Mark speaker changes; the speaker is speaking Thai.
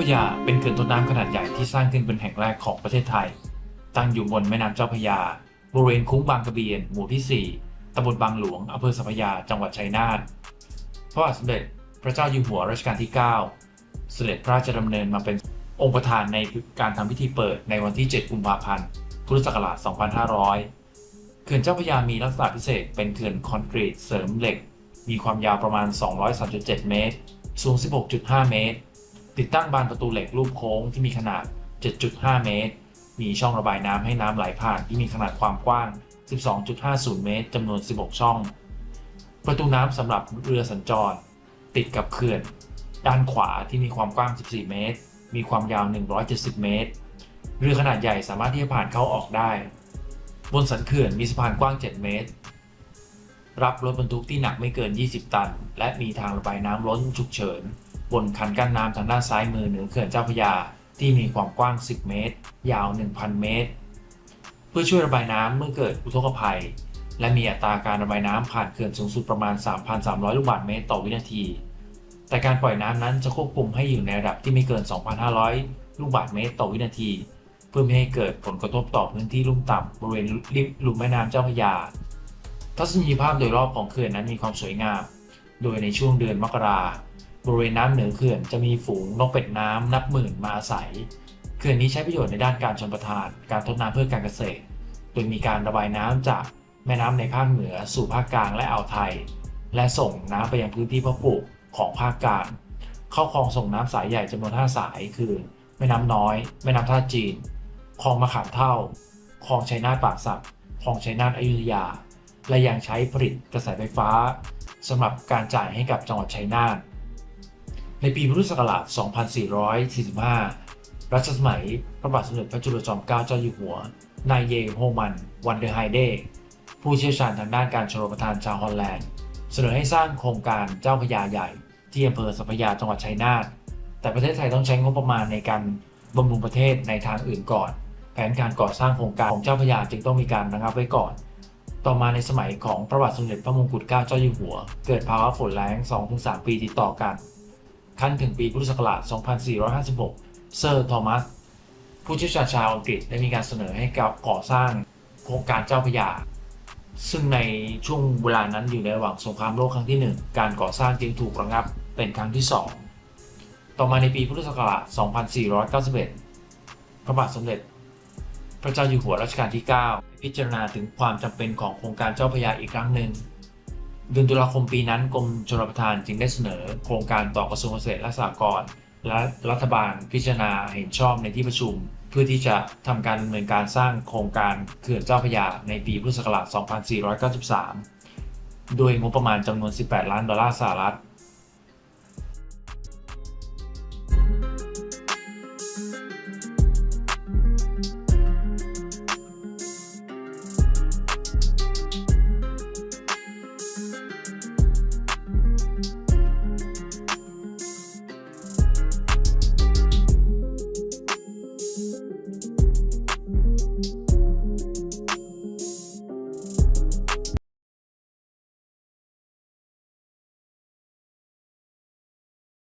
Speaker 1: พระยาเป็นเขื่อนต้นน้ำขนาดใหญ่ที่สร้างขึ้นเป็นแห่งแรกของประเทศไทย ตั้งอยู่บนแม่น้ำเจ้าพระยา บริเวณคุ้งบางกระเบียน หมู่ที่ 4ตำบลบางหลวงอำเภอสัพพยา จังหวัดชัยนาท พระบาทสมเด็จพระเจ้าอยู่หัวรัชกาลที่ 9 เสด็จพระราชดำเนินมาเป็นองค์ประธานในการทำพิธีเปิดในวันที่ 7 กุมภาพันธ์ พุทธศักราช 2500 เขื่อนเจ้าพระยามีลักษณะพิเศษเป็นเขื่อนคอนกรีตเสริมเหล็ก มีความยาวประมาณ 237 เมตร สูง 16.5 เมตร ติดตั้งบานประตูเหล็กรูปโค้งที่มีขนาด 7.5 เมตร มีช่องระบายน้ำให้น้ำไหลผ่านที่มีขนาดความกว้าง 12.50 เมตรจำนวน 16 ช่อง ประตูน้ำสำหรับเรือสัญจร ติดกับเขื่อน ด้านขวาที่มีความกว้าง 14 เมตร มีความยาว 170 เมตร เรือขนาดใหญ่สามารถที่จะผ่านเข้าออกได้ บนสันเขื่อนมีสะพานกว้าง 7 เมตร รับรถบรรทุกที่หนักไม่เกิน 20 ตัน และมีทางระบายน้ำล้นฉุกเฉิน บนคันกั้นน้ำทางด้านซ้ายมือเหนือเขื่อนเจ้าพระยาที่มีความกว้าง 10 เมตร ยาว 1,000 เมตร เพื่อช่วยระบายน้ำเมื่อเกิดอุทกภัย และมีอัตราการระบายน้ำผ่านเขื่อนสูงสุดประมาณ 3,300 ลูกบาศก์เมตรต่อวินาที แต่การปล่อยน้ำนั้นจะควบคุมให้อยู่ในระดับที่ไม่เกิน 2,500 ลูกบาศก์เมตรต่อวินาที เพื่อไม่ให้เกิดผลกระทบต่อพื้นที่ลุ่มต่ำบริเวณริมลุ่มแม่น้ำเจ้าพระยา ทัศนียภาพโดยรอบของเขื่อนนั้นมีความสวยงาม โดยในช่วงเดือนมกรา บริเวณน้ำเหนือเขื่อนจะมีฝูงนกเป็ดน้ำนับหมื่นมาอาศัย เขื่อนนี้ใช้ประโยชน์ในด้านการชลประทาน การทดน้ำเพื่อการเกษตร โดยมีการระบายน้ำจากแม่น้ำในภาคเหนือสู่ภาคกลางและอ่าวไทย และส่งน้ำไปยังพื้นที่เพาะปลูกของภาคกลาง เข้าคลองส่งน้ำสายใหญ่จำนวน 5 สาย คือ แม่น้ำน้อย แม่น้ำท่าจีน คลองมะขามเท่า คลองชัยนาทปากสักคลองชัยนาทอยุธยา และยังใช้ผลิตกระแสไฟฟ้าสำหรับการจ่ายให้กับจังหวัดชัยนาท ในปีพุทธศักราช 2445 รัชสมัย พระบาทสมเด็จพระจุลจอมเกล้าเจ้าอยู่หัว นายเยโฮมัน วันเดอร์ไฮเดผู้เชี่ยวชาญทางด้านการชลประทานชาวฮอลแลนด์ เสนอให้สร้างโครงการเจ้าพระยาใหญ่ ที่อำเภอสัพยาจังหวัดชัยนาท แต่ประเทศไทยต้องใช้งบประมาณในการบำรุงประเทศในทางอื่นก่อน แผนการก่อสร้างโครงการของเจ้าพระยาจึงต้องมีการระงับไว้ก่อน ต่อมาในสมัยของพระบาทสมเด็จพระมงกุฎเกล้าเจ้าอยู่หัว เกิดภาวะฝนแล้ง 2-3 ปีติดต่อกัน ขั้นถึงปีพุทธศักราช 2456 เซอร์ทอมัส ผู้เชี่ยวชาญชาวอังกฤษได้มีการเสนอให้กับก่อสร้างโครงการเจ้าพระยา ซึ่งในช่วงเวลานั้นอยู่ในระหว่างสงครามโลกครั้งที่ 1 การก่อสร้างจึงถูกระงับเป็นครั้งที่ 2 ต่อมาในปีพุทธศักราช 2491 พระบาทสมเด็จ พระเจ้าอยู่หัวรัชกาลที่ 9 พิจารณาถึงความจำเป็นของโครงการเจ้าพระยาอีกครั้งหนึ่ง เดือนตุลาคมปีนั้นกรมชลประทานจึงได้เสนอ โครงการต่อกระทรวงเกษตรและสหกรณ์และรัฐบาลพิจารณาเห็นชอบในที่ประชุม เพื่อที่จะทำการดำเนินการสร้างโครงการเขื่อนเจ้าพระยาในปีพุทธศักราช 2493 โดยงบประมาณจำนวน 18 ล้านดอลลาร์สหรัฐ